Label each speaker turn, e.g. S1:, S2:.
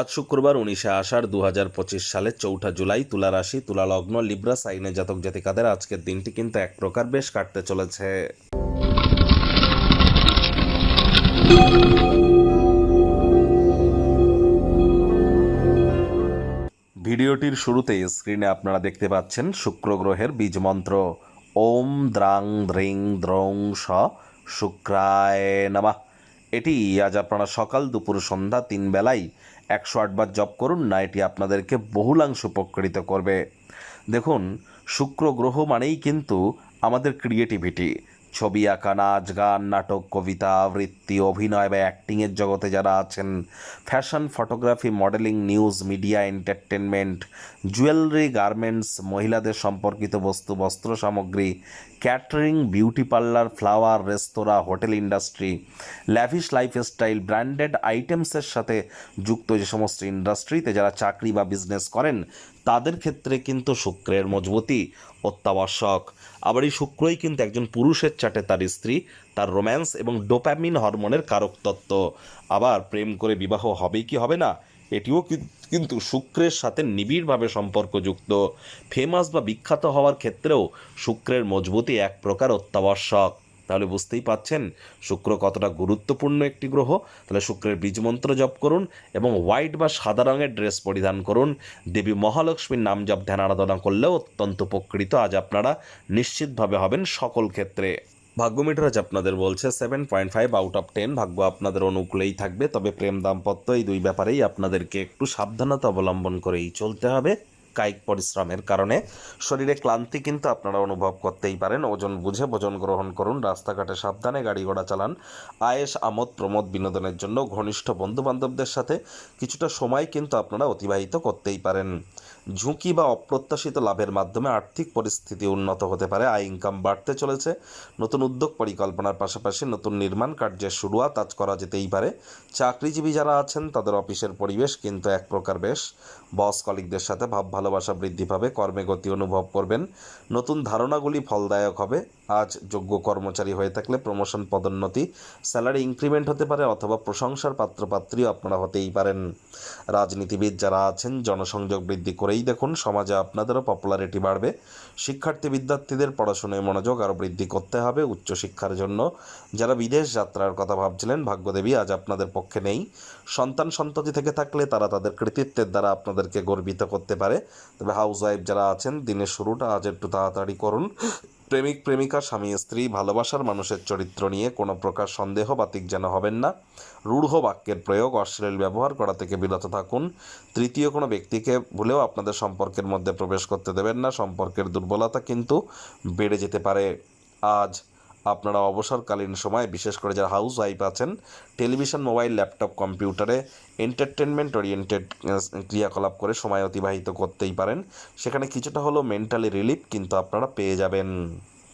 S1: আজ শুক্রবার উনিশে আষাঢ় দু হাজার পঁচিশ সালের চৌঠা জুলাই তুলা রাশি তুলা লগ্ন লিব্রা, সাইনে জাতক জাতিকাদের আজকের দিনটি কিন্তু এক প্রকার বেশ কাটতে চলেছে। ভিডিওটির শুরুতেই স্ক্রিনে আপনারা দেখতে পাচ্ছেন শুক্র গ্রহের বীজ মন্ত্র। ওম দ্রাং দ্রিং দ্রং স শুক্রায় নামা। এটি আজ আপনারা সকাল দুপুর সন্ধ্যা তিন বেলায় একশো আটবার জপ করুন, না এটি আপনাদেরকে বহুলাংশ উপকৃত করবে। দেখুন, শুক্র গ্রহ মানেই কিন্তু আমাদের ক্রিয়েটিভিটি ছবি আঁকা, নাচ, গান, নাটক, কবিতা, আবৃত্তি, অভিনয় বা অ্যাক্টিংয়ের জগতে যারা আছেন fashion photography modelling news media entertainment jewellery garments মহিলাদের সম্পর্কিত বস্তু, বস্ত্র সামগ্রী catering beauty parlour flower restaurant hotel industry lavish lifestyle branded আইটেমসের সাথে যুক্ত যে সমস্ত ইন্ডাস্ট্রিতে যারা চাকরি বা বিজনেস করেন তাদের ক্ষেত্রে কিন্তু শুক্রের মজবুতি অত্যাবশ্যক। আবার এই শুক্রই কিন্তু একজন পুরুষের চাটে তার স্ত্রী, তার রোম্যান্স এবং ডোপ্যামিন হরমোনের কারক তত্ত্ব। আবার প্রেম করে বিবাহ হবেই কি হবে না? এটিও কিন্তু শুক্রের সাথে নিবিড়ভাবে সম্পর্কযুক্ত। ফেমাস বা বিখ্যাত হওয়ার ক্ষেত্রেও শুক্রের মজবুতি এক প্রকার অত্যাবশ্যক। তাহলে বুঝতেই পাচ্ছেন শুক্র কতটা গুরুত্বপূর্ণ একটি গ্রহ। তাহলে শুক্রের বীজমন্ত্র জপ করুন এবং হোয়াইট বা সাদা রঙের ড্রেস পরিধান করুন। দেবী মহালক্ষ্মীর নাম জপ ধ্যান আরাধনা করলেও অত্যন্ত উপকৃত। আজ আপনারা নিশ্চিতভাবে হবেন সকল ক্ষেত্রে। ভাগ্যমিটার আজ আপনাদের বলছে seven point five out of ten ভাগ্য আপনাদের অনুকূলেই থাকবে, তবে প্রেম দাম্পত্য এই দুই ব্যাপারেই আপনাদেরকে একটু সাবধানতা অবলম্বন করেই চলতে হবে। কায়িক পরিশ্রমের কারণে শরীরে ক্লান্তি কিন্তু আপনারা অনুভব করতেই পারেন। ওজন বুঝে ভোজন গ্রহণ করুন, রাস্তাঘাটে সাবধানে গাড়ি ঘোড়া চালান, আয়েস, আমোদ, প্রমোদ বিনোদনের জন্য ঘনিষ্ঠ বন্ধু বান্ধবদের সাথে কিছুটা সময় কিন্তু আপনারা অতিবাহিত করতেই পারেন। ঝুঁকি বা অপ্রত্যাশিত লাভের মাধ্যমে আর্থিক পরিস্থিতি উন্নত হতে পারে। আয় ইনকাম বাড়তে চলেছে। নতুন উদ্যোগ পরিকল্পনার পাশাপাশি নতুন নির্মাণ কার্যের শুরুয়াত আজ করা যেতেই পারে। চাকরিজীবী যারা আছেন, তাদের অফিসের পরিবেশ কিন্তু এক প্রকার বেশ। বস কলিকদের সাথে ভাব ভালোবাসা বৃদ্ধি পাবে কর্মে গতি অনুভব করবেন নতুন ধারণাগুলি ফলদায়ক হবে। আজ যোগ্য কর্মচারী হয়ে থাকলে প্রমোশন পদোন্নতি স্যালারি ইনক্রিমেন্ট হতে পারে অথবা প্রশংসার পাত্রপাত্রীও আপনারা হতেই পারেন। রাজনীতিবিদ যারা আছেন, জনসংযোগ বৃদ্ধি করেই দেখুন, সমাজে আপনাদেরও পপুলারিটি বাড়বে। শিক্ষার্থী বিদ্যার্থীদের পড়াশোনায় মনোযোগ আরও বৃদ্ধি করতে হবে উচ্চশিক্ষার জন্য। যারা বিদেশ যাত্রার কথা ভাবছিলেন, ভাগ্যদেবী আজ আপনাদের পক্ষে নেই। সন্তান সন্ততি থেকে থাকলে তারা তাদের কৃতিত্বের দ্বারা আপনাদেরকে গর্বিত করতে পারে। তবে হাউস ওয়াইফ যারা আছেন, দিনের শুরুটা আজ একটু তাড়াতাড়ি করুন। প্রেমিক, প্রেমিকা, স্বামী, স্ত্রী, ভালোবাসার মানুষের চরিত্র নিয়ে কোনো প্রকার সন্দেহ বাতিক যেন হবেন না। রূঢ় বাক্যের প্রয়োগ অশ্লীল ব্যবহার করা থেকে বিরত থাকুন। তৃতীয় কোনো ব্যক্তিকে ভুলেও আপনাদের সম্পর্কের মধ্যে প্রবেশ করতে দেবেন না। সম্পর্কের দুর্বলতা কিন্তু বেড়ে যেতে পারে। আজ আপনারা অবসরকালীন সময়, বিশেষ করে যারা হাউস ওয়াইফ আছেন টেলিভিশন মোবাইল ল্যাপটপ কম্পিউটারে এন্টারটেনমেন্ট ওরিয়েন্টেড ক্রিয়াকলাপ করে সময় অতিবাহিত করতেই পারেন। সেখানে কিছুটা হলেও মেন্টালি রিলিফ কিন্তু আপনারা পেয়ে যাবেন।